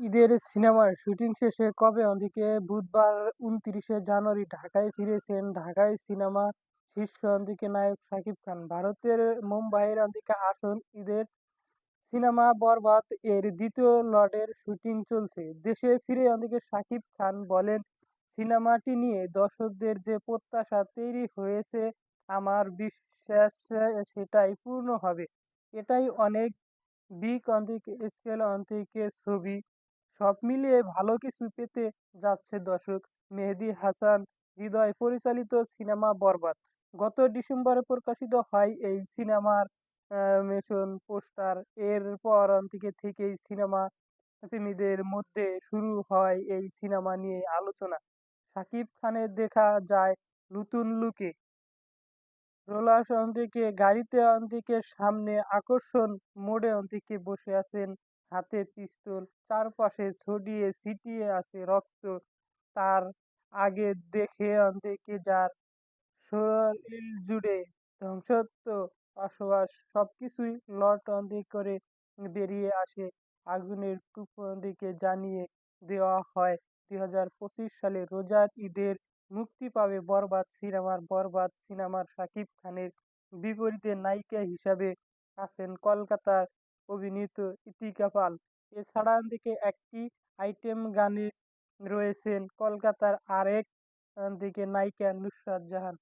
ঈদের সিনেমার শুটিং শেষে কবে অন্দিকে বুধবার উনত্রিশে জানুয়ারি ঢাকায় ফিরেছেন ঢাকায় সিনেমা শীর্ষ অন্দিকে নায়ক শাকিব খান। ভারতের মুম্বাইয়ের অন্দিকে আসন ঈদের সিনেমা বরবাদ, এর দ্বিতীয় লটের শুটিং চলছে। দেশে ফিরে অন্দিকে শাকিব খান বলেন, সিনেমাটি নিয়ে দর্শকদের যে প্রত্যাশা তৈরি হয়েছে, আমার বিশ্বাস সেটাই পূর্ণ হবে। এটাই অনেক বিগ অন্তিকে স্কেল অন্তিকে ছবি। সব মিলিয়ে ভালো কিছু পেতে যাচ্ছে দর্শক। মেহেদি হাসান, হৃদয় পরিচালিত সিনেমা বরবাদ। গত ডিসেম্বরে প্রকাশিত হয় এই সিনেমার মেশন, পোস্টার। এর এরপর থেকে থেকেই সিনেমা প্রেমীদের মধ্যে শুরু হয় এই সিনেমা নিয়ে আলোচনা। শাকিব খানের দেখা যায় নতুন লুকে। রোলাস অন্তিকে, গাড়িতে অন্তিকে, সামনে আকর্ষণ, মোড়ে অন্তিকে বসে আছেন হাতে পিস্তল, চারপাশে ছড়িয়ে ছিটিয়ে আছে রক্ত। তার আগে দেখে অন্তিকে যার শরীর জুড়ে ধ্বংসত্ব বসবাস সবকিছুই লট অন্দিক করে বেরিয়ে আসে। আগুনের দিকে জানিয়ে দেওয়া হয়, দুই হাজার পঁচিশ সালে রোজার ঈদের মুক্তি পাবে বরবাদ সিনেমার বরবাদ সিনেমার শাকিব খানের বিপরীতে নায়িকা হিসাবে আছেন কলকাতার অভিনীত ইতিকা পাল। এছাড়া দিকে একটি আইটেম গানে রয়েছেন কলকাতার আরেক দিকে নায়িকা নুসরাত জাহান।